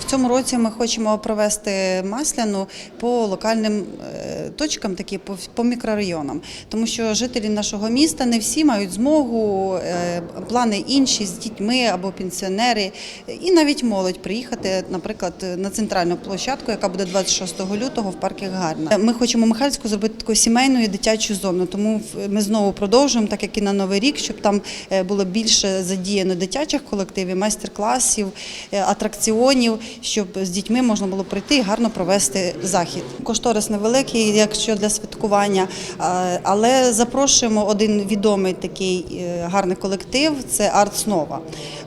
В цьому році ми хочемо провести масляну по локальним е, точкам, такі по, мікрорайонам, тому що жителі нашого міста не всі мають змогу, е, плани інші з дітьми або пенсіонери, і навіть молодь приїхати, наприклад, на центральну площадку, яка буде 26 лютого в парку Гарна. Ми хочемо Михайльську зробити таку сімейну і дитячу зону, тому ми знову продовжуємо, так як і на новий рік, щоб там е, було більше задіяно дитячих колективів, майстер-класів, е, атракціонів, щоб з дітьми можна було прийти і гарно провести захід. Кошторис невеликий, якщо для святкування, але запрошуємо один відомий такий е, гарний колектив. Це Арт Снова.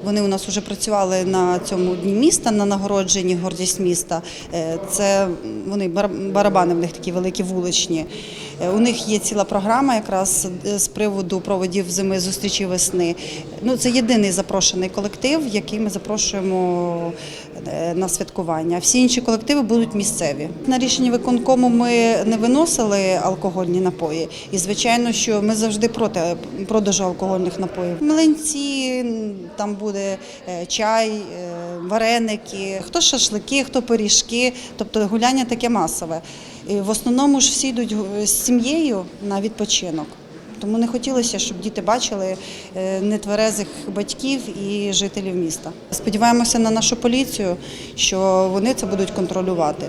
Вони у нас вже працювали на цьому дні міста, на нагородженні гордість міста. Е, Це вони барабани в них такі великі вуличні. Е, У них є ціла програма якраз е, з приводу проводів зими зустрічі весни. Ну це єдиний запрошений колектив, який ми запрошуємо е, на святкування. Всі інші колективи будуть місцеві. На рішення виконкому ми не виносили алкогольні напої, і звичайно, що ми завжди проти продажу алкогольних напоїв. Млинці там буде е, чай, е, вареники, хто шашлики, хто пиріжки, тобто гуляння таке масове. І в основному ж всі йдуть з сім'єю на відпочинок. Тому не хотілося, щоб діти бачили е, нетверезих батьків і жителів міста. Сподіваємося на нашу поліцію, що вони це будуть контролювати.